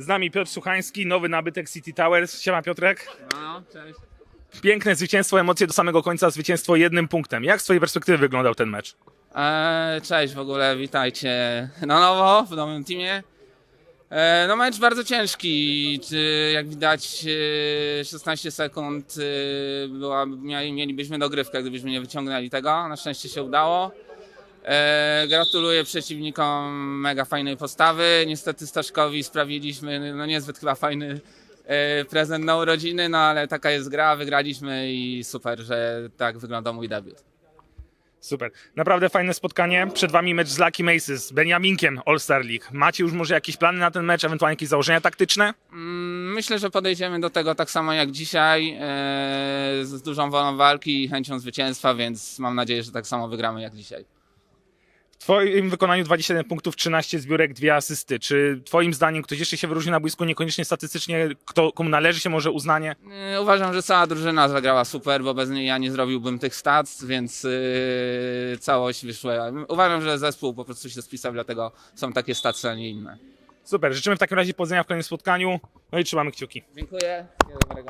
Z nami Piotr Suchański, nowy nabytek City Towers. Siema Piotrek. No, cześć. Piękne zwycięstwo, emocje do samego końca, zwycięstwo jednym punktem. Jak z twojej perspektywy wyglądał ten mecz? E, cześć w ogóle, witajcie na nowo w nowym teamie. E, no mecz bardzo ciężki, czy jak widać e, 16 sekund e, była, mieli, mielibyśmy dogrywkę, gdybyśmy nie wyciągnęli tego, na szczęście się udało. E, gratuluję przeciwnikom mega fajnej postawy, niestety Staszkowi sprawiliśmy no niezbyt chyba fajny e, prezent na urodziny, no ale taka jest gra, wygraliśmy i super, że tak wygląda mój debiut. Super. Naprawdę fajne spotkanie. Przed wami mecz z Lucky Maces, z Beniaminkiem All-Star League. Macie już może jakieś plany na ten mecz, ewentualnie jakieś założenia taktyczne? Mm, Myślę, że podejdziemy do tego tak samo jak dzisiaj, e, z dużą wolą walki i chęcią zwycięstwa, więc mam nadzieję, że tak samo wygramy jak dzisiaj. W twoim wykonaniu 27 punktów, 13 zbiórek, 2 asysty. Czy twoim zdaniem ktoś jeszcze się wyróżnił na boisku, niekoniecznie statystycznie, kto, komu należy się może uznanie? E, Uważam, że cała drużyna zagrała super, bo bez niej ja nie zrobiłbym tych stats, więc e, całość wyszła. Uważam, że zespół po prostu się spisał, dlatego są takie statsy, a nie inne. Super, życzymy w takim razie powodzenia w kolejnym spotkaniu. No i trzymamy kciuki. Dziękuję. Wszystkiego dobrego.